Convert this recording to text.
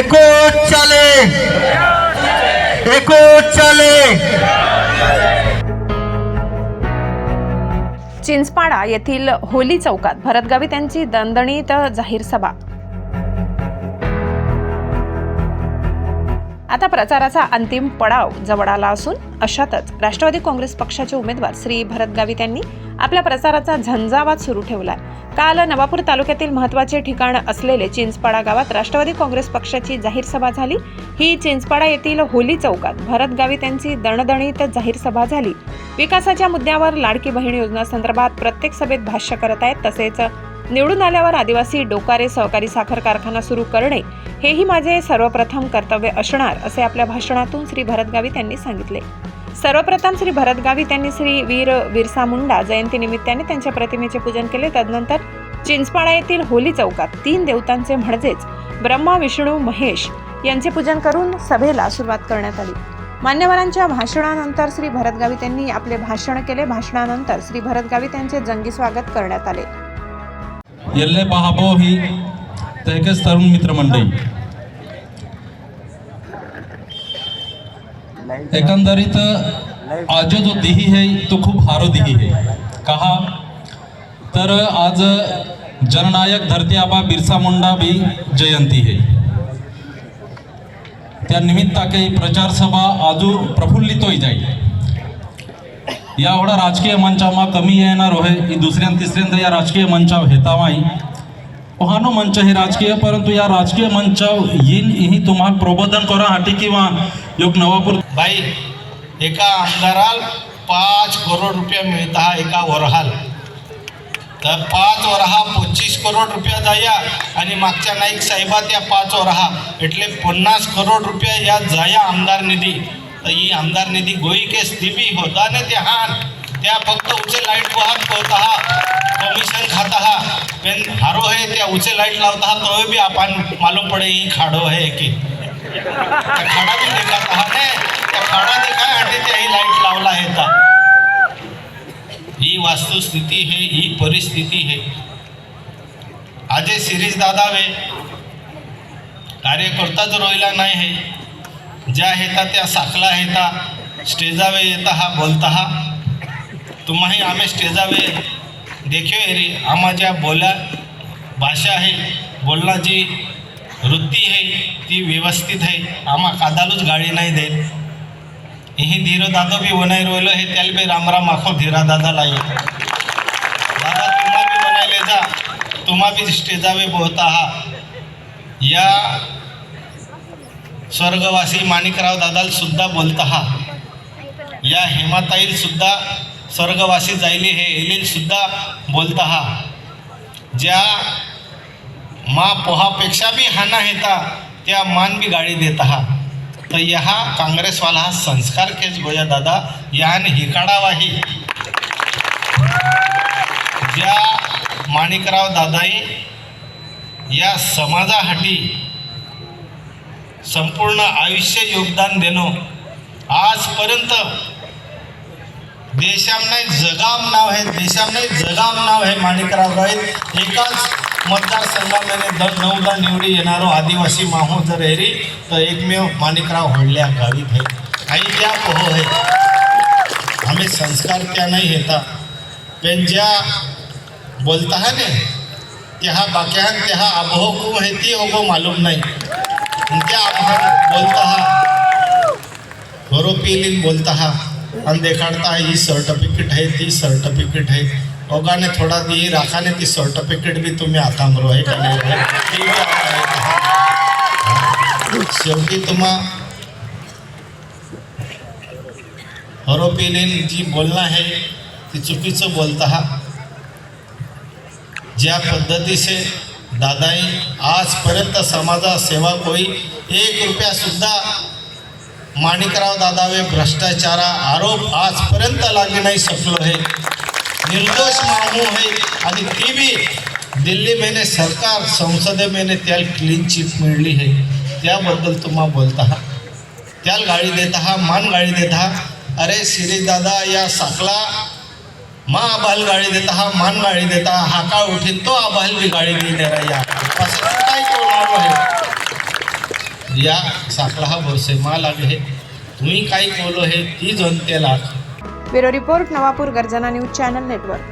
एकूच चाले एकूच चाले चिंचपाडा येथील होली चौकात भरतगावी त्यांची दणदणीत जाहीर सभा. आता प्रचाराचा अंतिम पडाव जवळ आला असून अशातच राष्ट्रवादी काँग्रेस पक्षाचे उमेदवार श्री भरत गावित यांनी आपल्या प्रसाराचा झंझावात सुरू ठेवला काल नवापूर तालुक्यातील महत्त्वाचे ठिकाण असलेले चिंचपाडा गावात राष्ट्रवादी काँग्रेस पक्षाची जाहीर सभा झाली. ही चिंचपाडा येथील होली चौकात भरत गावी त्यांची दणदणीत जाहीर सभा झाली. विकासाच्या मुद्द्यावर लाडकी बहीण योजनासंदर्भात प्रत्येक सभेत भाष्य करत आहेत. तसेच निवडून आल्यावर आदिवासी डोकारे सहकारी साखर कारखाना सुरू करणे हेही माझे सर्वप्रथम कर्तव्य असणार असे आपल्या भाषणातून श्री भरत त्यांनी सांगितले. सर्वप्रथम श्री भरतगावी त्यांनी श्री वीर विरसा मुंडा जयंतीनिमित्ताने त्यांच्या प्रतिमेचे पूजन केले. तदनंतर चिंचपाडा येथील होली चौकात तीन देवतांचे म्हणजेच ब्रह्मा विष्णू महेश यांचे पूजन करून सभेला सुरुवात करण्यात आली. मान्यवरांच्या भाषणानंतर श्री भरतगावी त्यांनी आपले भाषण केले. भाषणानंतर श्री भरतगावी त्यांचे जंगी स्वागत करण्यात आले. येल्ले ही तरुण मित्रमंडळी एकंदरीत आज जो दिही है तो खूप हारो दिही है. कहा? तर आज जननायक धरती आबा बिरसा मुंडा भी जयंती है. त्या निमित्ताके प्रचार सभा आजू प्रफुल्लित होई जाईल या एवढा राजकीय मंचामा कमी येणार होय की दुसऱ्या तिसऱ्यांदा या राजकीय मंचावर हेतावाई. पहानो मंच हे राजकीय परंतु या राजकीय मंचावर येईन ही तुम्हाला प्रबोधन करा हाटी किंवा योग नवापूर बाई एका आमदाराला पाच करोड रुपया मिळता एका वरहाल तर पाच वरहा पंचवीस करोड रुपया जाया आणि मागच्या नाईक साहेबा त्या पाच वरहा એટલે पन्नास करोड रुपया या जाया आमदार निधी तर ही आमदार निधी गोई के स्थिती होता ने त्या हान त्या फक्त उचे लाईट वाहत होता हा कमिशन खाता हा पण हारो है त्या उचे लाईट लावता हा तो भी आपण मालूम पडे ही खाडो है की त्या खाडा बी देखत हा ने त्या काळाने काय लाइट लावला येतात ही वास्तुस्थिती हे ही परिस्थिती हे आजे सिरीज दादावे कार्यकर्ताच रोयला नाही हे ज्या हेता त्या साखला हेता स्टेजावे येता हा बोलता हा. तुम्हाही आम्ही स्टेजावे देखियो रे आम्हा ज्या बोल्या भाषा आहे बोलण्याची वृत्ती आहे ती व्यवस्थित आहे. आम्हा कादालूच गाळी नाही देत. ही धीरो दादो भी वनाई रोयलो हे त्याल भी राम राम आखो धीरा दादा लाई दादा तुम्हा बी बनायले जा तुम्हा बी स्टेजावे बोलता हा. या स्वर्गवासी माणिकराव दादाला सुद्धा बोलता हा. या हेमाताईल सुद्धा स्वर्गवासी जायले हे एलील सुद्धा बोलता हा. ज्या मा पोहापेक्षा बी हाना हेता त्या मान बी गाडी देता हा. तर यहा काँग्रेसवाला हा संस्कार केस गोया दादा यान हिकाडावाही. ज्या माणिकराव दादाई या समाजासाठी संपूर्ण आयुष्य योगदान देणं आजपर्यंत देशाम नाही जगाम नाव आहे देशाम नाही जगाम नाव आहे माणिकराव गाईत एकाच मतदारसंघामध्ये दर नऊदा निवडी येणारो आदिवासी माहो जर एरी तर एकमेव माणिकराव होडल्या गावी आहे काही त्या पोहो आहे आम्ही संस्कार त्या नाही येता पण ज्या बोलता है ने त्या बाक्या त्या आबहो कू है ती होगो मालूम नाही. त्या आबहान बोलता हा होरोपिलीन बोलता हा. आणि ही सर्टिफिकेट आहे ती सर्टिफिकेट आहे ओगाने थोडा दी राखाने ती सर्टिफिकेट बी तुम्ही आता मरो आहे का नाही आहे. शेवटी तुम्हा हरोपिलीन जी बोलणं आहे ती चुकीचं बोलता हा। ज्या पद्धती से दादाई आज आजपर्यंत समाजा सेवा कोई एक रुपया सुद्धा माणिकराव दादावे भ्रष्टाचारा आरोप आजपर्यंत लागे नाही शकलो है. निर्दोष मामू है. आणि ती बी दिल्ली मेने सरकार संसदे मेने त्याला क्लीन चिट मिळली हे. त्याबद्दल तुम्हा बोलता हा. त्याला गाडी देता हा मान गाडी देत हा. अरे श्री दादा या साकला. मा आबाल गाडी देता हा मान गाडी देता हा. का उठीन तो आबाल बी गाडी देणार या. असं काय कोणावर आहे या साखळा हा माल मा हे. तुम्ही काय बोलो हे? ती जनतेला. ब्युरो रिपोर्ट नवापूर गर्जना न्यूज चॅनल नेटवर्क.